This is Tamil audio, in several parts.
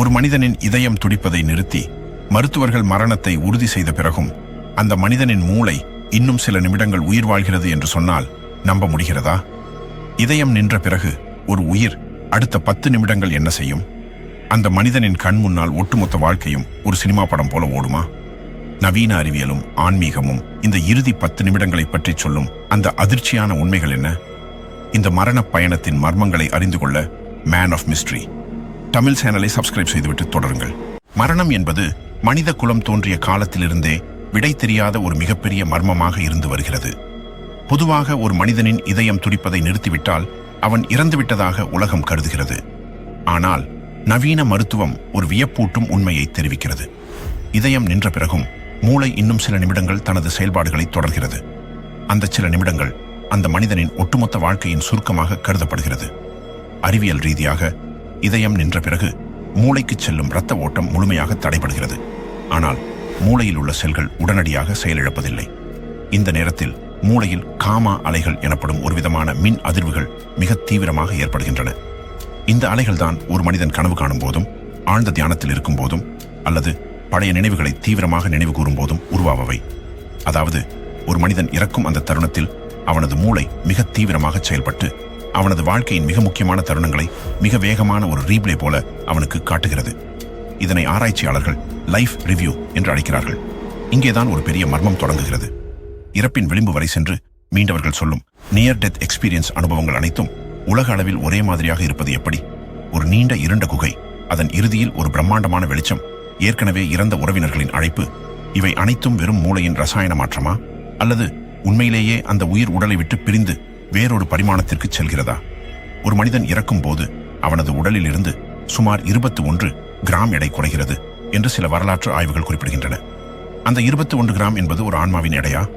ஒரு மனிதனின் இதயம் துடிப்பதை நிறுத்தி மருத்துவர்கள் மரணத்தை உறுதி செய்த பிறகும் அந்த மனிதனின் மூளை இன்னும் சில நிமிடங்கள் உயிர் வாழ்கிறது என்று சொன்னால் நம்ப முடிகிறதா? இதயம் நின்ற பிறகு ஒரு உயிர் அடுத்த பத்து நிமிடங்கள் என்ன செய்யும்? அந்த மனிதனின் கண் முன்னால் ஒட்டுமொத்த வாழ்க்கையும் ஒரு சினிமா படம் போல ஓடுமா? நவீன அறிவியலும் ஆன்மீகமும் இந்த இறுதி பத்து நிமிடங்களை பற்றி சொல்லும் அந்த அதிர்ச்சியான உண்மைகள் என்ன? இந்த மரணப் பயணத்தின் மர்மங்களை அறிந்து கொள்ள மேன் ஆஃப் மிஸ்ட்ரி தமிழ் சேனலை சப்ஸ்கிரைப் செய்துவிட்டு தொடருங்கள். மரணம் என்பது மனித குலம் தோன்றிய காலத்திலிருந்தே விடை தெரியாத ஒரு மிகப்பெரிய மர்மமாக இருந்து வருகிறது. பொதுவாக ஒரு மனிதனின் இதயம் துடிப்பதை நிறுத்திவிட்டால் அவன் இறந்துவிட்டதாக உலகம் கருதுகிறது. ஆனால் நவீன மருத்துவம் ஒரு வியப்பூட்டும் உண்மையை தெரிவிக்கிறது. இதயம் நின்ற பிறகும் மூளை இன்னும் சில நிமிடங்கள் தனது செயல்பாடுகளை தொடர்கிறது. அந்த சில நிமிடங்கள் அந்த மனிதனின் ஒட்டுமொத்த வாழ்க்கையின் சுருக்கமாக கருதப்படுகிறது. அறிவியல் ரீதியாக இதயம் நின்ற பிறகு மூளைக்கு செல்லும் இரத்த ஓட்டம் முழுமையாக தடைபடுகிறது. ஆனால் மூளையில் உள்ள செல்கள் உடனடியாக செயலிழப்பதில்லை. இந்த நேரத்தில் மூளையில் காமா அலைகள் எனப்படும் ஒரு விதமான மின் அதிர்வுகள் மிக தீவிரமாக ஏற்படுகின்றன. இந்த அலைகள் தான் ஒரு மனிதன் கனவு காணும் போதும் ஆழ்ந்த தியானத்தில் இருக்கும் போதும் அல்லது பழைய நினைவுகளை தீவிரமாக நினைவு கூறும் போதும் உருவாவவை அதாவது ஒரு மனிதன் இறக்கும் அந்த தருணத்தில் அவனது மூளை மிக தீவிரமாக செயல்பட்டு அவனது வாழ்க்கையின் மிக முக்கியமான தருணங்களை மிக வேகமான ஒரு ரீப்ளே போல அவனுக்கு காட்டுகிறது. இதனை ஆராய்ச்சியாளர்கள் லைஃப் ரிவ்யூ என்று அழைக்கிறார்கள். இங்கேதான் ஒரு பெரிய மர்மம் தொடங்குகிறது. இறப்பின் விளிம்பு வரை சென்று மீண்டவர்கள் சொல்லும் நியர் டெத் எக்ஸ்பீரியன்ஸ் அனுபவங்கள் அனைத்தும் உலக அளவில் ஒரே மாதிரியாக இருப்பது எப்படி? ஒரு நீண்ட இருண்ட குகை அதன் இறுதியில் ஒரு பிரம்மாண்டமான வெளிச்சம் ஏற்கனவே இறந்த உறவினர்களின் அழைப்பு இவை அனைத்தும் வெறும் மூளையின் ரசாயன மாற்றமா? அல்லது உண்மையிலேயே அந்த உயிர் உடலை விட்டு பிரிந்து வேறொரு பரிமாணத்திற்கு செல்கிறதா? ஒரு மனிதன் இறக்கும் போது அவனது உடலில் இருந்து சுமார் இருபத்தி ஒன்று கிராம் எடை குறைகிறது என்று சில வரலாற்று ஆய்வுகள் குறிப்பிடுகின்றன. அந்த இருபத்தி ஒன்று கிராம் என்பது ஒரு ஆன்மாவின் எடையா?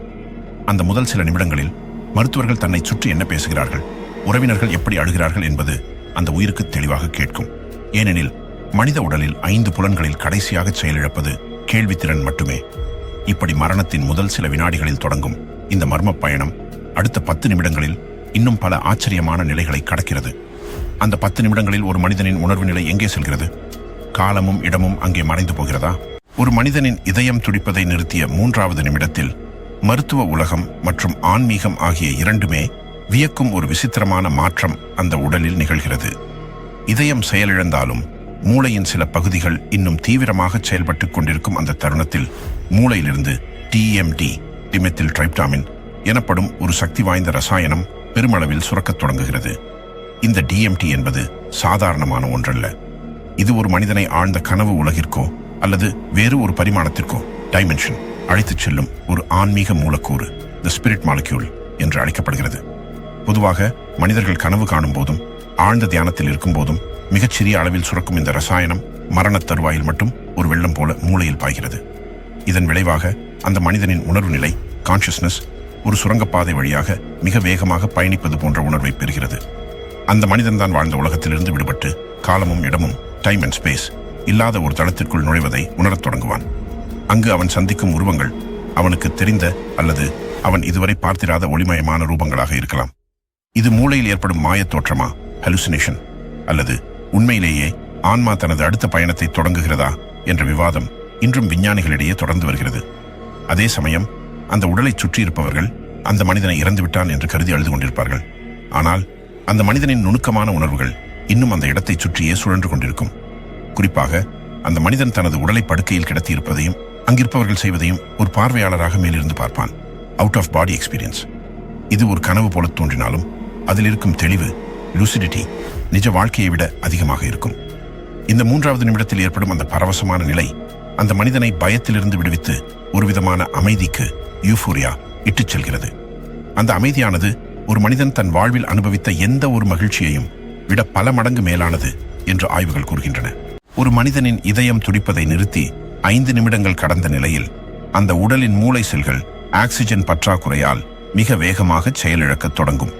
அந்த முதல் சில நிமிடங்களில் மருத்துவர்கள் தன்னை சுற்றி என்ன பேசுகிறார்கள்? உறவினர்கள் எப்படி அழுகிறார்கள் என்பது அந்த உயிருக்கு தெளிவாக கேட்கும். ஏனெனில் மனித உடலில் ஐந்து புலன்களில் கடைசியாக செயலிழப்பது கேள்வித்திறன் மட்டுமே. இப்படி மரணத்தின் முதல் சில வினாடிகளில் தொடங்கும் இந்த மர்ம பயணம் அடுத்த பத்து நிமிடங்களில் இன்னும் பல ஆச்சரியமான நிலைகளை கடக்கிறது. அந்த பத்து நிமிடங்களில் ஒரு மனிதனின் உணர்வு நிலை எங்கே செல்கிறது? காலமும் இடமும் அங்கே மறைந்து போகிறதா? ஒரு மனிதனின் இதயம் துடிப்பதை நிறுத்திய மூன்றாவது நிமிடத்தில் மருத்துவ உலகம் மற்றும் ஆன்மீகம் ஆகிய இரண்டுமே வியக்கும் ஒரு விசித்திரமான மாற்றம் அந்த உடலில் நிகழ்கிறது. இதயம் செயலிழந்தாலும் மூளையின் சில பகுதிகள் இன்னும் தீவிரமாக செயல்பட்டுக் கொண்டிருக்கும் அந்த தருணத்தில் மூளையிலிருந்து டிஎம்டி டிமெத்தில் ட்ரைப்டாமின் எனப்படும் ஒரு சக்தி வாய்ந்த ரசாயனம் பெருமளவில் சுரக்கத் தொடங்குகிறது. இந்த டிஎம்டி என்பது சாதாரணமான ஒன்றல்ல. இது ஒரு மனிதனை ஆழ்ந்த கனவு உலகிற்கோ அல்லது வேறு ஒரு பரிமாணத்திற்கோ டைமென்ஷன் அழைத்துச் செல்லும் ஒரு ஆன்மீக மூலக்கூறு த ஸ்பிரிட் மாலிக்யூல் என்று அழைக்கப்படுகிறது. பொதுவாக மனிதர்கள் கனவு காணும் போதும் ஆழ்ந்த தியானத்தில் இருக்கும் போதும் மிகச்சிறிய அளவில் சுரக்கும் இந்த ரசாயனம் மரணத் தருவாயில் மட்டும் ஒரு வெள்ளம் போல மூளையில் பாய்கிறது. இதன் விளைவாக அந்த மனிதனின் உணர்வு நிலை கான்ஷியஸ்னஸ் ஒரு சுரங்கப்பாதை வழியாக மிக வேகமாக பயணிப்பது போன்ற உணர்வை பெறுகிறது. அந்த மனிதன் தான் வாழ்ந்த உலகத்திலிருந்து விடுபட்டு காலமும் இடமும் டைம் அண்ட் ஸ்பேஸ் இல்லாத ஒரு தளத்திற்குள் நுழைவதை உணரத் தொடங்குவான். அங்கு அவன் சந்திக்கும் உருவங்கள் அவனுக்கு தெரிந்த அல்லது அவன் இதுவரை பார்த்திராத ஒளிமயமான ரூபங்களாக இருக்கலாம். இது மூளையில் ஏற்படும் மாயத் தோற்றமா ஹலுசினேஷன் அல்லது உண்மையிலேயே ஆன்மா தனது அடுத்த பயணத்தை தொடங்குகிறதா என்ற விவாதம் இன்றும் விஞ்ஞானிகளிடையே தொடர்ந்து வருகிறது. அதே சமயம் அந்த உடலை சுற்றி இருப்பவர்கள் அந்த மனிதனை இறந்துவிட்டான் என்று கருதி அழுது கொண்டிருப்பார்கள் ஆனால் அந்த மனிதனின் நுணுக்கமான உணர்வுகள் இன்னும் அந்த இடத்தை சுற்றியே சுழன்று கொண்டிருக்கும். குறிப்பாக அந்த மனிதன் தனது உடலை படுக்கையில் கிடத்தியிருப்பதையும் அங்கிருப்பவர்கள் செய்வதையும் ஒரு பார்வையாளராக மேலிருந்து பார்ப்பான். அவுட் ஆஃப் பாடி எக்ஸ்பீரியன்ஸ் இது ஒரு கனவு போல தோன்றினாலும் அதில் இருக்கும் தெளிவு லூசிடிட்டி நிஜ வாழ்க்கையை விட அதிகமாக இருக்கும். இந்த மூன்றாவது நிமிடத்தில் ஏற்படும் அந்த பரவசமான நிலை அந்த மனிதனை பயத்திலிருந்து விடுவித்து ஒரு விதமான அமைதிக்கு யூஃபோரியா இட்டுச் செல்கிறது. அந்த அமைதியானது ஒரு மனிதன் தன் வாழ்வில் அனுபவித்த எந்த ஒரு மகிழ்ச்சியையும் விட பல மடங்கு மேலானது என்று ஆய்வுகள் கூறுகின்றன. ஒரு மனிதனின் இதயம் துடிப்பதை நிறுத்தி ஐந்து நிமிடங்கள் கடந்த நிலையில் அந்த உடலின் மூளை செல்கள் ஆக்சிஜன் பற்றாக்குறையால் மிக வேகமாக செயலிழக்கத் தொடங்கும்.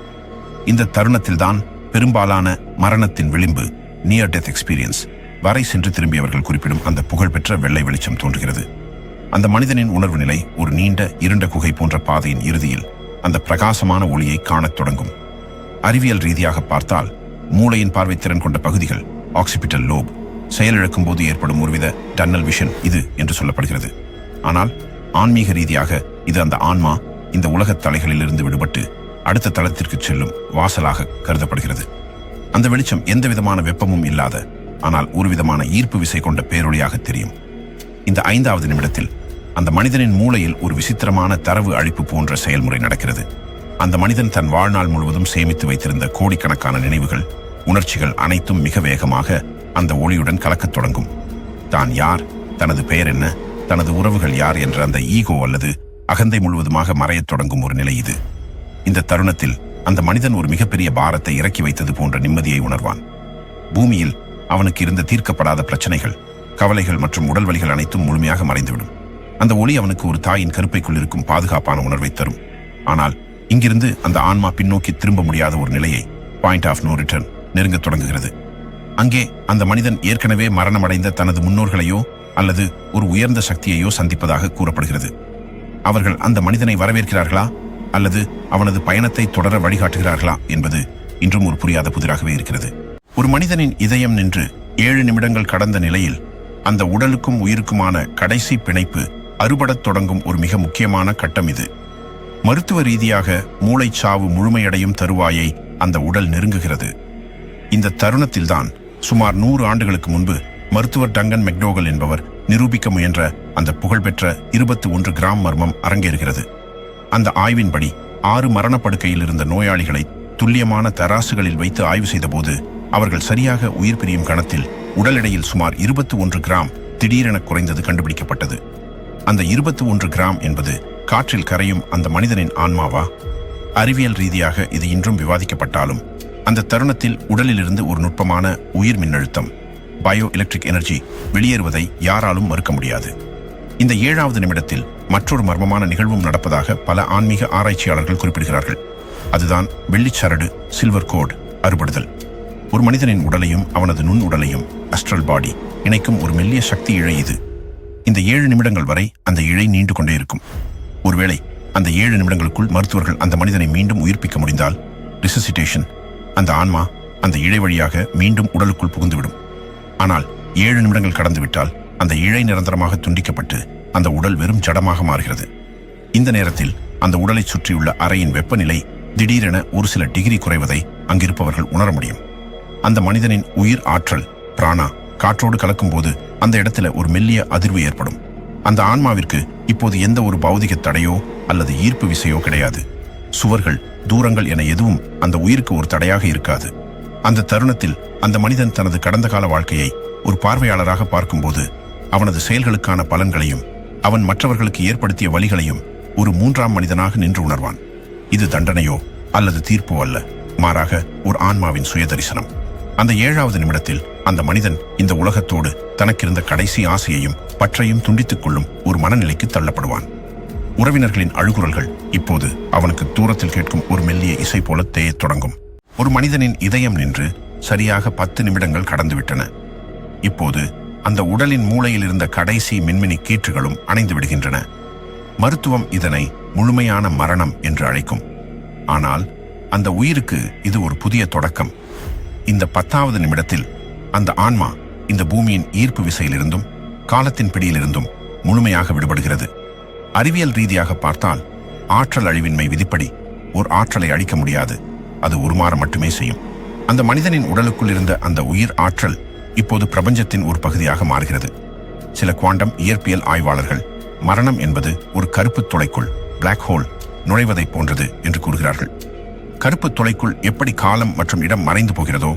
இந்த தருணத்தில்தான் பெரும்பாலான மரணத்தின் விளிம்பு நியர் டெத் எக்ஸ்பீரியன்ஸ் வரை சென்று திரும்பியவர்கள் குறிப்பிடும் அந்த புகழ்பெற்ற வெள்ளை வெளிச்சம் தோன்றுகிறது. அந்த மனிதனின் உணர்வு நிலை ஒரு நீண்ட இருண்ட குகை போன்ற பாதையின் இறுதியில் அந்த பிரகாசமான ஒளியை காணத் தொடங்கும். அறிவியல் ரீதியாக பார்த்தால் மூளையின் பார்வைத்திறன் கொண்ட பகுதிகள் ஆக்சிபிட்டல் லோப் செயலிழக்கும் போது ஏற்படும் ஒருவித டன்னல் விஷன் இது என்று சொல்லப்படுகிறது. ஆனால் ஆன்மீக ரீதியாக இது அந்த ஆன்மா இந்த உலகத் தலைகளிலிருந்து விடுபட்டு அடுத்த தளத்திற்கு செல்லும் வாசலாக கருதப்படுகிறது. அந்த வெளிச்சம் எந்த விதமான வெப்பமும் இல்லாத ஆனால் ஒரு விதமான ஈர்ப்பு விசை கொண்ட பேரொழியாக தெரியும். இந்த ஐந்தாவது நிமிடத்தில் அந்த மனிதனின் மூளையில் ஒரு விசித்திரமான தரவு அழிப்பு போன்ற செயல்முறை நடக்கிறது. அந்த மனிதன் தன் வாழ்நாள் முழுவதும் சேமித்து வைத்திருந்த கோடிக்கணக்கான நினைவுகள் உணர்ச்சிகள் அனைத்தும் மிக வேகமாக அந்த ஒளியுடன் கலக்கத் தொடங்கும். தான் யார் தனது பெயர் என்ன தனது உறவுகள் யார் என்ற அந்த ஈகோ அல்லது அகந்தை முழுவதுமாக மறையத் தொடங்கும் ஒரு நிலை இது. இந்த தருணத்தில் அந்த மனிதன் ஒரு மிகப்பெரிய பாரத்தை இறக்கி வைத்தது போன்ற நிம்மதியை உணர்வான். பூமியில் அவனுக்கு இருந்த தீர்க்கப்படாத பிரச்சனைகள் கவலைகள் மற்றும் உடல் வலிகள் அனைத்தும் முழுமையாக மறைந்துவிடும். அந்த ஒளி அவனுக்கு ஒரு தாயின் கருப்பைக்குள் இருக்கும் பாதுகாப்பான உணர்வை தரும். ஆனால் இங்கிருந்து அந்த ஆன்மா பின்னோக்கி திரும்ப முடியாத ஒரு நிலையை பாயிண்ட் ஆஃப் நோ ரிட்டர்ன் நெருங்கத் தொடங்குகிறது. அங்கே அந்த மனிதன் ஏற்கனவே மரணமடைந்த தனது முன்னோர்களையோ அல்லது ஒரு உயர்ந்த சக்தியையோ சந்திப்பதாக கூறப்படுகிறது. அவர்கள் அந்த மனிதனை வரவேற்கிறார்களா? அல்லது அவனது பயணத்தை தொடர வழிகாட்டுகிறார்களா? என்பது இன்றும் ஒரு புரியாத புதிராகவே இருக்கிறது. ஒரு மனிதனின் இதயம் நின்று ஏழு நிமிடங்கள் கடந்த நிலையில் அந்த உடலுக்கும் உயிருக்குமான கடைசி பிணைப்பு அறுபடத் தொடங்கும் ஒரு மிக முக்கியமான கட்டம் இது. மருத்துவ ரீதியாக மூளைச்சாவு முழுமையடையும் தருவாயை அந்த உடல் நெருங்குகிறது. இந்த தருணத்தில்தான் சுமார் நூறு ஆண்டுகளுக்கு முன்பு மருத்துவர் டங்கன் மெக்டோகல் என்பவர் நிரூபிக்க முயன்ற அந்த புகழ்பெற்ற இருபத்தி ஒன்று கிராம் மர்மம் அரங்கேறுகிறது. அந்த ஆய்வின்படி ஆறு மரணப்படுக்கையில் இருந்த நோயாளிகளை துல்லியமான தராசுகளில் வைத்து ஆய்வு செய்தபோது அவர்கள் சரியாக உயிர் பிரியும் கணத்தில் உடல் எடையில் சுமார் இருபத்தி ஒன்று கிராம் திடீரென குறைந்தது கண்டுபிடிக்கப்பட்டது. அந்த இருபத்தி ஒன்று கிராம் என்பது காற்றில் கரையும் அந்த மனிதனின் ஆன்மாவா? அறிவியல் ரீதியாக இது இன்றும் விவாதிக்கப்பட்டாலும் அந்த தருணத்தில் உடலிலிருந்து ஒரு நுட்பமான உயிர் மின்னழுத்தம் பயோ எலக்ட்ரிக் எனர்ஜி வெளியேறுவதை யாராலும் மறுக்க முடியாது. இந்த ஏழாவது நிமிடத்தில் மற்றொரு மர்மமான நிகழ்வும் நடப்பதாக பல ஆன்மீக ஆராய்ச்சியாளர்கள் குறிப்பிடுகிறார்கள். அதுதான் வெள்ளிச்சரடு சில்வர் கோட் அறுபடுதல். ஒரு மனிதனின் உடலையும் அவனது நுண் உடலையும் அஸ்ட்ரல் பாடி இணைக்கும் ஒரு மெல்லிய சக்தி இழை இது. இந்த ஏழு நிமிடங்கள் வரை அந்த இழை நீண்டு கொண்டே இருக்கும். ஒருவேளை அந்த ஏழு நிமிடங்களுக்குள் மருத்துவர்கள் அந்த மனிதனை மீண்டும் உயிர்ப்பிக்க முடிந்தால் ரிசசிட்டேஷன் அந்த ஆன்மா அந்த இழை வழியாக மீண்டும் உடலுக்குள் புகுந்துவிடும். ஆனால் ஏழு நிமிடங்கள் கடந்துவிட்டால் அந்த இழை நிரந்தரமாக துண்டிக்கப்பட்டு அந்த உடல் வெறும் ஜடமாக மாறுகிறது. இந்த நேரத்தில் அந்த உடலைச் சுற்றியுள்ள அறையின் வெப்பநிலை திடீரென ஒரு சில டிகிரி குறைவதை அங்கிருப்பவர்கள் உணர முடியும். அந்த மனிதனின் உயிர் ஆற்றல் பிராணா காற்றோடு கலக்கும்போது அந்த இடத்துல ஒரு மெல்லிய அதிர்வு ஏற்படும். அந்த ஆன்மாவிற்கு இப்போது எந்த ஒரு பௌதிக தடையோ அல்லது ஈர்ப்பு விசையோ கிடையாது. சுவர்கள் தூரங்கள் என எதுவும் அந்த உயிருக்கு ஒரு தடையாக இருக்காது. அந்த தருணத்தில் அந்த மனிதன் தனது கடந்த கால வாழ்க்கையை ஒரு பார்வையாளராக பார்க்கும்போது அவனது செயல்களுக்கான பலன்களையும் அவன் மற்றவர்களுக்கு ஏற்படுத்திய வழிகளையும் ஒரு மூன்றாம் மனிதனாக நின்று உணர்வான். இது தண்டனையோ அல்லது தீர்ப்போ அல்ல. மாறாக ஒரு ஆன்மாவின் சுயதரிசனம். அந்த ஏழாவது நிமிடத்தில் அந்த மனிதன் இந்த உலகத்தோடு தனக்கிருந்த கடைசி ஆசையையும் பற்றையும் துண்டித்துக் கொள்ளும் ஒரு மனநிலைக்கு தள்ளப்படுவான். உறவினர்களின் அழுகுரல்கள் இப்போது அவனுக்கு தூரத்தில் கேட்கும் ஒரு மெல்லிய இசை போல தேயத் தொடங்கும். ஒரு மனிதனின் இதயம் நின்று சரியாக பத்து நிமிடங்கள் கடந்துவிட்டன. இப்போது அந்த உடலின் மூளையில் இருந்த கடைசி மின்மினி கீற்றுகளும் அணைந்து விடுகின்றன. மருத்துவம் இதனை முழுமையான மரணம் என்று அழைக்கும். ஆனால் அந்த உயிருக்கு இது ஒரு புதிய தொடக்கம். இந்த பத்தாவது நிமிடத்தில் அந்த ஆன்மா இந்த பூமியின் ஈர்ப்பு விசையிலிருந்தும் காலத்தின் பிடியிலிருந்தும் முழுமையாக விடுபடுகிறது. அறிவியல் ரீதியாக பார்த்தால் ஆற்றல் அழிவின்மை விதிப்படி ஒரு ஆற்றலை அழிக்க முடியாது. அது உருமாற மட்டுமே செய்யும். அந்த மனிதனின் உடலுக்குள் இருந்த அந்த உயிர் ஆற்றல் இப்போது பிரபஞ்சத்தின் ஒரு பகுதியாக மாறுகிறது. சில குவாண்டம் இயற்பியல் ஆய்வாளர்கள் மரணம் என்பது ஒரு கருப்பு துளைக்குள் பிளாக் ஹோல் நுழைவதைப் போன்றது என்று கூறுகிறார்கள். கருப்பு துளைக்குள் எப்படி காலம் மற்றும் இடம் மறைந்து போகிறதோ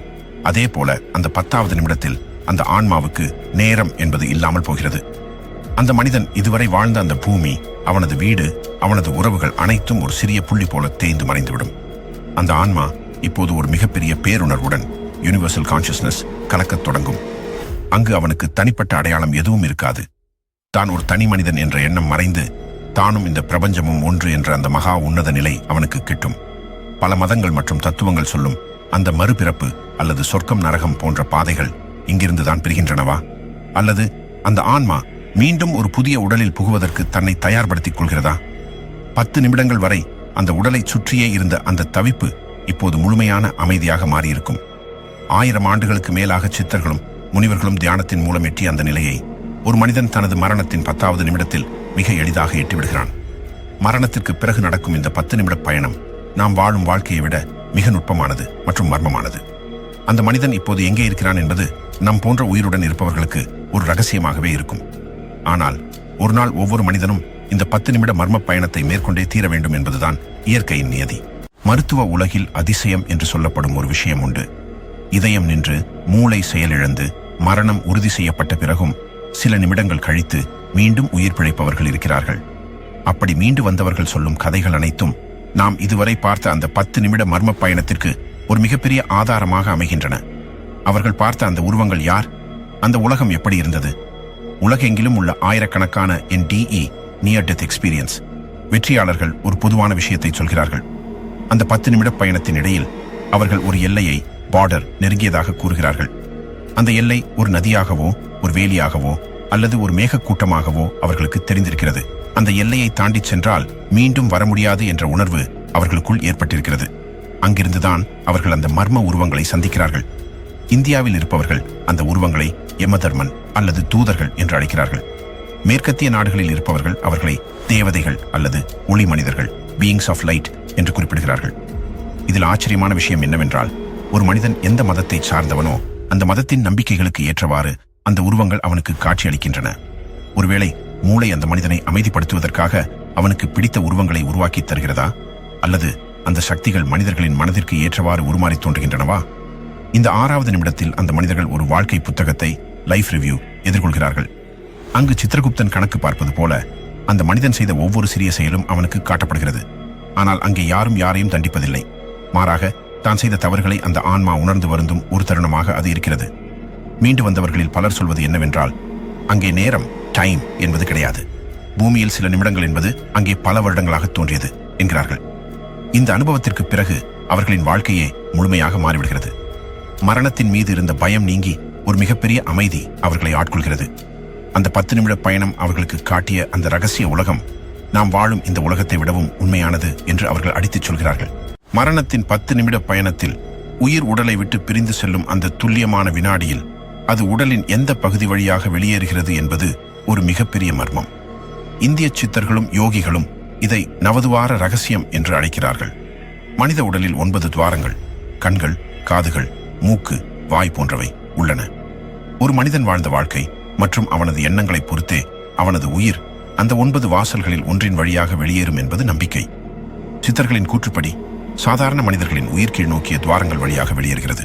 அதே போல அந்த பத்தாவது நிமிடத்தில் அந்த ஆன்மாவுக்கு நேரம் என்பது இல்லாமல் போகிறது. அந்த மனிதன் இதுவரை வாழ்ந்த அந்த பூமி அவனது வீடு அவனது உறவுகள் அனைத்தும் ஒரு சிறிய புள்ளி போல தேய்ந்து மறைந்துவிடும். அந்த ஆன்மா இப்போது ஒரு மிகப்பெரிய பேருணர்வுடன் யூனிவர்சல் கான்சியஸ்னஸ் கலக்கத் தொடங்கும். அங்கு அவனுக்கு தனிப்பட்ட அடையாளம் எதுவும் இருக்காது. தான் ஒரு தனி மனிதன் என்ற எண்ணம் மறைந்து தானும் இந்த பிரபஞ்சமும் ஒன்று என்ற அந்த மகா உன்னத நிலை அவனுக்கு கிட்டும். பல மதங்கள் மற்றும் தத்துவங்கள் சொல்லும் அந்த மறுபிறப்பு அல்லது சொர்க்கம் நரகம் போன்ற பாதைகள் இங்கிருந்துதான் பிரிகின்றனவா? அல்லது அந்த ஆன்மா மீண்டும் ஒரு புதிய உடலில் புகுவதற்கு தன்னை தயார்படுத்திக் கொள்கிறதா? பத்து நிமிடங்கள் வரை அந்த உடலை சுற்றியே இருந்த அந்த தவிப்பு இப்போது முழுமையான அமைதியாக மாறியிருக்கும். ஆயிரம் ஆண்டுகளுக்கு மேலாக சித்தர்களும் முனிவர்களும் தியானத்தின் மூலம் எட்டிய அந்த நிலையை ஒரு மனிதன் தனது மரணத்தின் பத்தாவது நிமிடத்தில் மிக எளிதாக எட்டிவிடுகிறான். மரணத்திற்கு பிறகு நடக்கும் இந்த பத்து நிமிட பயணம் நாம் வாழும் வாழ்க்கையை விட மிக நுட்பமானது மற்றும் மர்மமானது. அந்த மனிதன் இப்போது எங்கே இருக்கிறான் என்பது நம் போன்ற உயிருடன் இருப்பவர்களுக்கு ஒரு ரகசியமாகவே இருக்கும். ஆனால் ஒரு நாள் ஒவ்வொரு மனிதனும் இந்த பத்து நிமிட மர்ம பயணத்தை மேற்கொண்டே தீர வேண்டும் என்பதுதான் இயற்கையின் நியதி. மருத்துவ உலகில் அதிசயம் என்று சொல்லப்படும் ஒரு விஷயம் உண்டு. இதயம் நின்று மூளை செயலிழந்து மரணம் உறுதி செய்யப்பட்ட பிறகும் சில நிமிடங்கள் கழித்து மீண்டும் உயிர் பிழைப்பவர்கள் இருக்கிறார்கள். அப்படி மீண்டு வந்தவர்கள் சொல்லும் கதைகள் அனைத்தும் நாம் இதுவரை பார்த்த அந்த பத்து நிமிட மர்ம பயணத்திற்கு ஒரு மிகப்பெரிய ஆதாரமாக அமைகின்றன. அவர்கள் பார்த்த அந்த உருவங்கள் யார்? அந்த உலகம் எப்படி இருந்தது? உலகெங்கிலும் உள்ள ஆயிரக்கணக்கான N D E near death experience வெற்றியாளர்கள் ஒரு பொதுவான விஷயத்தை சொல்கிறார்கள். அந்த பத்து நிமிட பயணத்தின் இடையில் அவர்கள் ஒரு எல்லையை பார்டர் நெருங்கியதாக கூறுகிறார்கள். அந்த எல்லை ஒரு நதியாகவோ ஒரு வேலியாகவோ அல்லது ஒரு மேகக்கூட்டமாகவோ அவர்களுக்கு தெரிந்திருக்கிறது. அந்த எல்லையை தாண்டிச் சென்றால் மீண்டும் வர முடியாது என்ற உணர்வு அவர்களுக்குள் ஏற்பட்டிருக்கிறது. அங்கிருந்துதான் அவர்கள் அந்த மர்ம உருவங்களை சந்திக்கிறார்கள். இந்தியாவில் இருப்பவர்கள் அந்த உருவங்களை யமதர்மன் அல்லது தூதர்கள் என்று அழைக்கிறார்கள். மேற்கத்திய நாடுகளில் இருப்பவர்கள் அவர்களை தேவதைகள் அல்லது ஒளி மனிதர்கள் பீயிங்ஸ் ஆஃப் லைட் என்று குறிப்பிடுகிறார்கள். இதில் ஆச்சரியமான விஷயம் என்னவென்றால் ஒரு மனிதன் எந்த மதத்தை சார்ந்தவனோ அந்த மதத்தின் நம்பிக்கைகளுக்கு ஏற்றவாறு அந்த உருவங்கள் அவனுக்கு காட்சியளிக்கின்றன. ஒருவேளை மூளை அந்த மனிதனை அமைதிப்படுத்துவதற்காக அவனுக்கு பிடித்த உருவங்களை உருவாக்கி தருகிறதா? அல்லது அந்த சக்திகள் மனிதர்களின் மனதிற்கு ஏற்றவாறு உருமாறி தோன்றுகின்றனவா? இந்த ஆறாவது நிமிடத்தில் அந்த மனிதர்கள் ஒரு வாழ்க்கை புத்தகத்தை லைஃப் ரிவ்யூ எதிர்கொள்கிறார்கள். அங்கு சித்திரகுப்தன் கணக்கு பார்ப்பது போல அந்த மனிதன் செய்த ஒவ்வொரு சிறிய செயலும் அவனுக்கு காட்டப்படுகிறது. ஆனால் அங்கே யாரும் யாரையும் தண்டிப்பதில்லை. மாறாக தான் செய்த தவறுகளை அந்த ஆன்மா உணர்ந்து வருந்தும் ஒரு தருணமாக அது இருக்கிறது. மீண்டு வந்தவர்களில் பலர் சொல்வது என்னவென்றால் அங்கே நேரம் டைம் என்பது கிடையாது. பூமியில் சில நிமிடங்கள் என்பது அங்கே பல வருடங்களாக தோன்றியது என்கிறார்கள். இந்த அனுபவத்திற்கு பிறகு அவர்களின் வாழ்க்கையே முழுமையாக மாறிவிடுகிறது. மரணத்தின் மீது இருந்த பயம் நீங்கி ஒரு மிகப்பெரிய அமைதி அவர்களை ஆட்கொள்கிறது. அந்த பத்து நிமிட பயணம் அவர்களுக்கு காட்டிய அந்த ரகசிய உலகம் நாம் வாழும் இந்த உலகத்தை விடவும் உண்மையானது என்று அவர்கள் அடித்துச் சொல்கிறார்கள். மரணத்தின் பத்து நிமிட பயணத்தில் உயிர் உடலை விட்டு பிரிந்து செல்லும் அந்த துல்லியமான வினாடியில் அது உடலின் எந்த பகுதி வழியாக வெளியேறுகிறது என்பது ஒரு மிகப்பெரிய மர்மம். இந்திய சித்தர்களும் யோகிகளும் இதை நவதுவார ரகசியம் என்று அழைக்கிறார்கள். மனித உடலில் ஒன்பது துவாரங்கள் கண்கள் காதுகள் மூக்கு வாய் போன்றவை உள்ளன. ஒரு மனிதன் வாழ்ந்த வாழ்க்கை மற்றும் அவனது எண்ணங்களை பொறுத்தே அவனது உயிர் அந்த ஒன்பது வாசல்களில் ஒன்றின் வழியாக வெளியேறும் என்பது நம்பிக்கை. சித்தர்களின் கூற்றுப்படி சாதாரண மனிதர்களின் உயிர் கீழ் நோக்கிய துவாரங்கள் வழியாக வெளியேறுகிறது.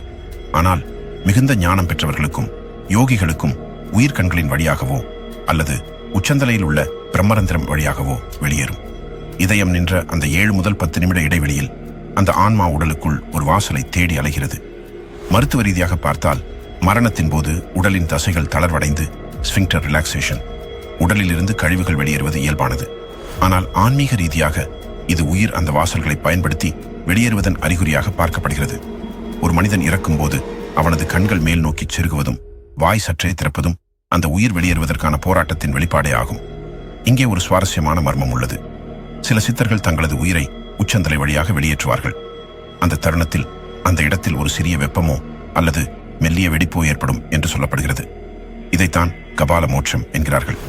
ஆனால் மிகுந்த ஞானம் பெற்றவர்களுக்கும் யோகிகளுக்கும் உயிர் கண்களின் வழியாகவோ அல்லது உச்சந்தலையில் உள்ள பிரம்மரந்திரம் வழியாகவோ வெளியேறும். இதயம் நின்ற அந்த ஏழு முதல் பத்து நிமிட இடைவெளியில் அந்த ஆன்மா உடலுக்குள் ஒரு வாசலை தேடி அலைகிறது. மருத்துவ ரீதியாக பார்த்தால் மரணத்தின் போது உடலின் தசைகள் தளர்வடைந்து ஸ்விங்டர் ரிலாக்ஸேஷன் உடலிலிருந்து கழிவுகள் வெளியேறுவது இயல்பானது. ஆனால் ஆன்மீக ரீதியாக இது உயிர் அந்த வாசல்களை பயன்படுத்தி வெளியேறுவதன் அறிகுறியாக பார்க்கப்படுகிறது. ஒரு மனிதன் இறக்கும்போது அவனது கண்கள் மேல் நோக்கி செருகுவதும் வாய் சற்றே திறப்பதும் அந்த உயிர் வெளியேறுவதற்கான போராட்டத்தின் வெளிப்பாடே ஆகும். இங்கே ஒரு சுவாரஸ்யமான மர்மம் உள்ளது. சில சித்தர்கள் தங்களது உயிரை உச்சந்தலை வழியாக வெளியேற்றுவார்கள். அந்த தருணத்தில் அந்த இடத்தில் ஒரு சிறிய வெப்பமோ அல்லது மெல்லிய வெடிப்போ ஏற்படும் என்று சொல்லப்படுகிறது. இதைத்தான் கபால மோட்சம் என்கிறார்கள்.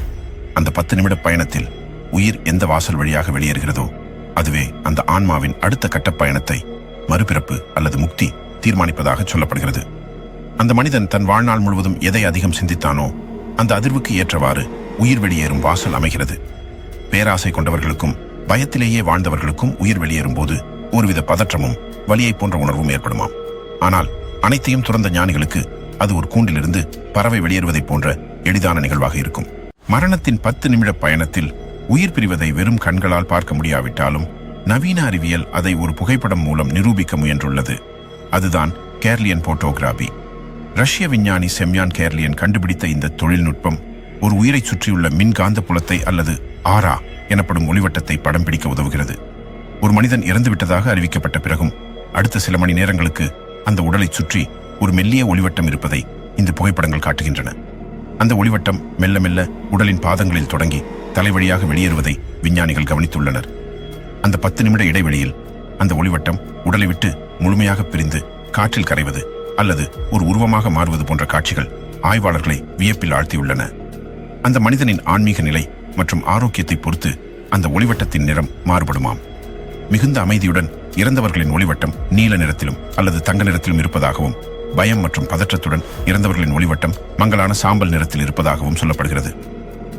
அந்த பத்து நிமிட பயணத்தில் உயிர் எந்த வாசல் வழியாக வெளியேறுகிறதோ அதுவே அந்த ஆன்மாவின் அடுத்த கட்ட பயணத்தை மறுபிறப்பு அல்லது முக்தி தீர்மானிப்பதாக சொல்லப்படுகிறது. அந்த மனிதன் தன் வாழ்நாள் முழுவதும் எதை அதிகம் சிந்தித்தானோ அந்த அதிர்வுக்கு ஏற்றவாறு உயிர் வெளியேறும் வாசல் அமைகிறது. பேராசை கொண்டவர்களுக்கும் பயத்திலேயே வாழ்ந்தவர்களுக்கும் உயிர் வெளியேறும் போது ஒருவித பதற்றமும் வலியை போன்ற உணர்வும் ஏற்படுமாம். ஆனால் அனைத்தையும் துறந்த ஞானிகளுக்கு அது ஒரு கூண்டிலிருந்து பறவை வெளியேறுவதைப் போன்ற எளிதான நிகழ்வாக இருக்கும். மரணத்தின் பத்து நிமிட பயணத்தில் உயிர் பிரிவதை வெறும் கண்களால் பார்க்க முடியாவிட்டாலும் நவீன அறிவியல் அதை ஒரு புகைப்படம் மூலம் நிரூபிக்க முயன்றுள்ளது. அதுதான் கேர்லியன் போட்டோகிராபி. ரஷ்ய விஞ்ஞானி செம்யான் கேர்லியன் கண்டுபிடித்த இந்த தொழில்நுட்பம் ஒரு உயிரைச் சுற்றியுள்ள மின்காந்த புலத்தை அல்லது ஆரா எனப்படும் ஒளிவட்டத்தை படம் பிடிக்க உதவுகிறது. ஒரு மனிதன் இறந்துவிட்டதாக அறிவிக்கப்பட்ட பிறகும் அடுத்த சில மணி நேரங்களுக்கு அந்த உடலைச் சுற்றி ஒரு மெல்லிய ஒளிவட்டம் இருப்பதை இந்த புகைப்படங்கள் காட்டுகின்றன. அந்த ஒளிவட்டம் மெல்ல மெல்ல உடலின் பாதங்களில் தொடங்கி தலைவழியாக வெளியேறுவதை விஞ்ஞானிகள் கவனித்துள்ளனர். அந்த பத்து நிமிட இடைவெளியில் அந்த ஒளிவட்டம் உடலை விட்டு முழுமையாக பிரிந்து காற்றில் கரைவது அல்லது ஒரு உருவமாக மாறுவது போன்ற காட்சிகள் ஆய்வாளர்களை வியப்பில் ஆழ்த்தியுள்ளன. அந்த மனிதனின் ஆன்மீக நிலை மற்றும் ஆரோக்கியத்தை பொறுத்து அந்த ஒளிவட்டத்தின் நிறம் மாறுபடுமாம். மிகுந்த அமைதியுடன் இறந்தவர்களின் ஒளிவட்டம் நீல நிறத்திலும் அல்லது தங்க நிறத்திலும் இருப்பதாகவும் பயம் மற்றும் பதற்றத்துடன் இறந்தவர்களின் ஒளிவட்டம் மங்களான சாம்பல் நிறத்தில் இருப்பதாகவும் சொல்லப்படுகிறது.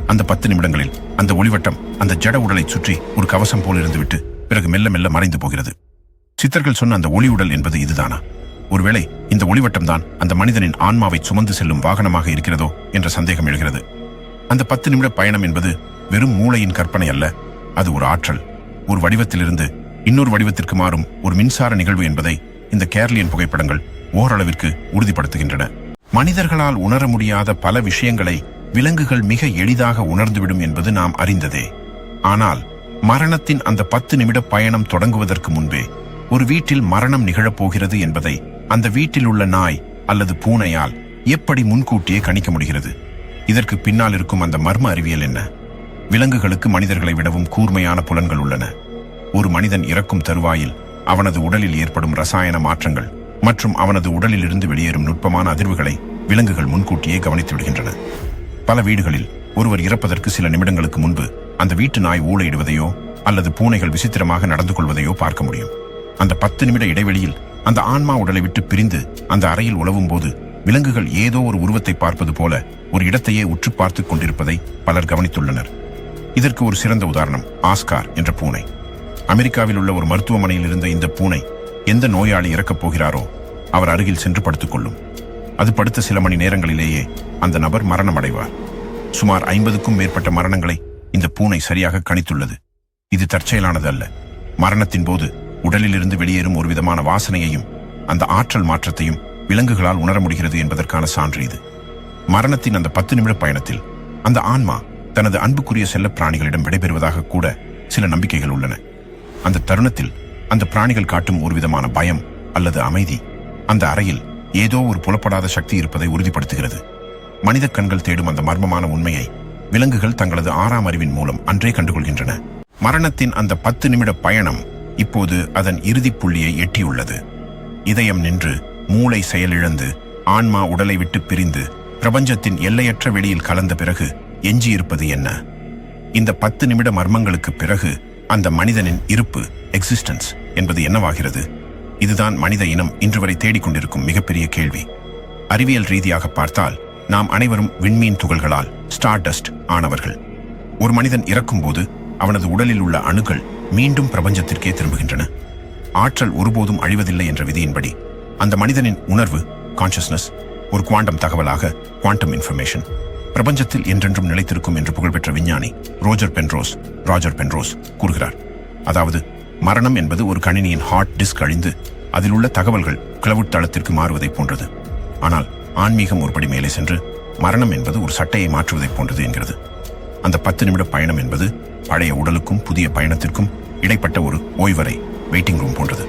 அந்த பத்து நிமிடங்களில் அந்த ஒளிவட்டம் அந்த ஜட உடலை சுற்றி ஒரு கவசம் போல் இருந்துவிட்டு பிறகு மெல்ல மெல்ல மறைந்து போகிறது. சித்தர்கள் சொன்ன அந்த ஒளி உடல் என்பது இதுதானா? ஒருவேளை இந்த ஒளிவட்டம் தான் அந்த மனிதனின் ஆன்மாவை சுமந்து செல்லும் வாகனமாக இருக்கிறதோ என்ற சந்தேகம் எழுகிறது. அந்த பத்து நிமிட பயணம் என்பது வெறும் மூளையின் கற்பனை அல்ல அது ஒரு ஆற்றல். ஒரு வடிவத்திலிருந்து இன்னொரு வடிவத்திற்கு மாறும் ஒரு மின்சார நிகழ்வு என்பதை இந்த கேரளியன் புகைப்படங்கள் ஓரளவிற்கு உறுதிப்படுத்துகின்றன. மனிதர்களால் உணர முடியாத பல விஷயங்களை விலங்குகள் மிக எளிதாக உணர்ந்துவிடும் என்பது நாம் அறிந்ததே. ஆனால் மரணத்தின் அந்த பத்து நிமிட பயணம் தொடங்குவதற்கு முன்பே ஒரு வீட்டில் மரணம் நிகழப்போகிறது என்பதை அந்த வீட்டில் உள்ள நாய் அல்லது பூனையால் எப்படி முன்கூட்டியே கணிக்க முடிகிறது? இதற்கு பின்னால் இருக்கும் அந்த மர்ம அறிவியல் என்ன? விலங்குகளுக்கு மனிதர்களை விடவும் கூர்மையான புலன்கள் உள்ளன. ஒரு மனிதன் இறக்கும் தருவாயில் அவனது உடலில் ஏற்படும் ரசாயன மாற்றங்கள் மற்றும் அவனது உடலில் இருந்து வெளியேறும் நுட்பமான அதிர்வுகளை விலங்குகள் முன்கூட்டியே கவனித்து விடுகின்றன. பல வீடுகளில் ஒருவர் இறப்பதற்கு சில நிமிடங்களுக்கு முன்பு அந்த வீட்டு நாய் ஊழையிடுவதையோ அல்லது பூனைகள் விசித்திரமாக நடந்து கொள்வதையோ பார்க்க முடியும். அந்த பத்து நிமிட இடைவெளியில் அந்த ஆன்மா உடலை விட்டு பிரிந்து அந்த அறையில் உழவும் போது விலங்குகள் ஏதோ ஒரு உருவத்தை பார்ப்பது போல ஒரு இடத்தையே உற்று பார்த்துக் கொண்டிருப்பதை பலர் கவனித்துள்ளனர். இதற்கு ஒரு சிறந்த உதாரணம் ஆஸ்கார் என்ற பூனை. அமெரிக்காவில் உள்ள ஒரு மருத்துவமனையில் இருந்த இந்த பூனை எந்த நோயாளி இறக்கப் போகிறாரோ அவர் அருகில் சென்று படுத்துக் கொள்ளும். அது படுத்த சில மணி நேரங்களிலேயே அந்த நபர் மரணம் அடைவார் சுமார் ஐம்பதுக்கும் மேற்பட்ட மரணங்களை இந்த பூனை சரியாக கணித்துள்ளது. இது தற்செயலானது அல்ல மரணத்தின் போது உடலிலிருந்து வெளியேறும் ஒரு விதமான வாசனையையும் அந்த ஆற்றல் மாற்றத்தையும் விலங்குகளால் உணர முடிகிறது என்பதற்கான சான்று இது. மரணத்தின் அந்த பத்து நிமிட பயணத்தில் அந்த ஆன்மா தனது அன்புக்குரிய செல்ல பிராணிகளிடம் விடைபெறுவதாக கூட சில நம்பிக்கைகள் உள்ளன. அந்த தருணத்தில் அந்த பிராணிகள் காட்டும் ஒரு விதமான பயம் அல்லது அமைதி அந்த அறையில் ஏதோ ஒரு புலப்படாத சக்தி இருப்பதை உறுதிப்படுத்துகிறது. மனித கண்கள் தேடும் அந்த மர்மமான உண்மையை விலங்குகள் தங்களது ஆறாம் அறிவின் மூலம் அன்றே கண்டுகொள்கின்றன. மரணத்தின் அந்த பத்து நிமிட பயணம் இப்போது அதன் இறுதிப் புள்ளியை எட்டியுள்ளது. இதயம் நின்று மூளை செயலிழந்து ஆன்மா உடலை விட்டு பிரிந்து பிரபஞ்சத்தின் எல்லையற்ற வெளியில் கலந்த பிறகு எஞ்சியிருப்பது என்ன? இந்த பத்து நிமிட மர்மங்களுக்கு பிறகு அந்த மனிதனின் இருப்பு எக்ஸிஸ்டன்ஸ் என்பது என்னவாகிறது? இதுதான் மனித இனம் இன்று வரை தேடிக்கொண்டிருக்கும் மிகப்பெரிய கேள்வி. அறிவியல் ரீதியாக பார்த்தால் நாம் அனைவரும் விண்மீன் துகள்களால் ஸ்டார் டஸ்ட் ஆனவர்கள். ஒரு மனிதன் இறக்கும்போது அவனது உடலில் உள்ள அணுக்கள் மீண்டும் பிரபஞ்சத்திற்கே திரும்புகின்றன. ஆற்றல் ஒருபோதும் அழிவதில்லை என்ற விதியின்படி அந்த மனிதனின் உணர்வு கான்ஷியஸ்னஸ் ஒரு குவாண்டம் தகவலாக குவாண்டம் இன்ஃபர்மேஷன் பிரபஞ்சத்தில் என்றென்றும் நிலைத்திருக்கும் என்று புகழ்பெற்ற விஞ்ஞானி ரோஜர் பென்ரோஸ் ராஜர் பென்ரோஸ் கூறுகிறார். அதாவது மரணம் என்பது ஒரு கணினியின் ஹார்ட் டிஸ்க் அழிந்து அதில் உள்ள தகவல்கள் கிளவுட் தளத்திற்கு மாறுவதைப் போன்றது. ஆனால் ஆன்மீகம் ஒருபடி மேலே சென்று மரணம் என்பது ஒரு சட்டையை மாற்றுவதைப் போன்றது என்கிறது. அந்த பத்து நிமிட பயணம் என்பது பழைய உடலுக்கும் புதிய பயணத்திற்கும் இடைப்பட்ட ஒரு ஓய்வறை வெயிட்டிங் ரூம் போன்றது.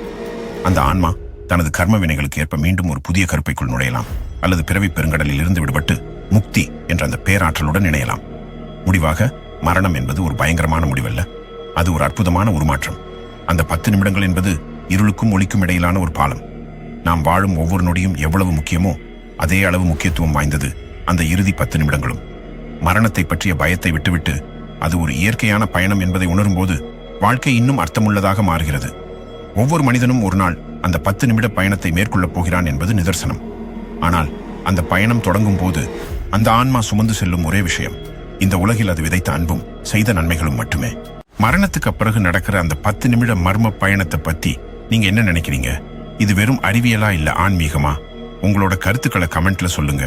அந்த ஆன்மா தனது கர்ம வினைகளுக்கு ஏற்ப மீண்டும் ஒரு புதிய கருப்பைக்குள் நுழையலாம். அல்லது பிறவி பெருங்கடலில் இருந்து விடுபட்டு முக்தி என்ற அந்த பேராற்றலுடன் இணையலாம். முடிவாக மரணம் என்பது ஒரு பயங்கரமான முடிவல்ல. அது ஒரு அற்புதமான உருமாற்றம். அந்த பத்து நிமிடங்கள் என்பது இருளுக்கும் ஒளிக்கும் இடையிலான ஒரு பாலம். நாம் வாழும் ஒவ்வொரு நொடியும் எவ்வளவு முக்கியமோ அதே அளவு முக்கியத்துவம் வாய்ந்தது அந்த இறுதி பத்து நிமிடங்களும். மரணத்தை பற்றிய பயத்தை விட்டுவிட்டு அது ஒரு இயற்கையான பயணம் என்பதை உணரும்போது வாழ்க்கை இன்னும் அர்த்தமுள்ளதாக மாறுகிறது. ஒவ்வொரு மனிதனும் ஒரு நாள் அந்த பத்து நிமிட பயணத்தை மேற்கொள்ளப் போகிறான் என்பது நிதர்சனம். ஆனால் அந்த பயணம் தொடங்கும் போது அந்த ஆன்மா சுமந்து செல்லும் ஒரே விஷயம். இந்த உலகில் அது விதைத்த அன்பும் செய்த நன்மைகளும் மட்டுமே. மரணத்துக்கு பிறகு நடக்கிற அந்த பத்து நிமிட மர்ம பயணத்தை பத்தி நீங்க என்ன நினைக்கிறீங்க? இது வெறும் அறிவியலா இல்ல ஆன்மீகமா? உங்களோட கருத்துக்களை கமெண்ட்ல சொல்லுங்க.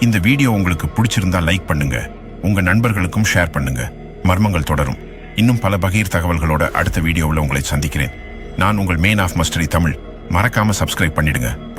இந்த வீடியோ உங்களுக்கு பிடிச்சிருந்தா லைக் பண்ணுங்க. உங்க நண்பர்களுக்கும் ஷேர் பண்ணுங்க. மர்மங்கள் தொடரும். இன்னும் பல பகீர் தகவல்களோட அடுத்த வீடியோவில் உங்களை சந்திக்கிறேன். நான் உங்கள் மெயின் ஆஃப் மஸ்டரி தமிழ். மறக்காம சப்ஸ்கிரைப் பண்ணிடுங்க.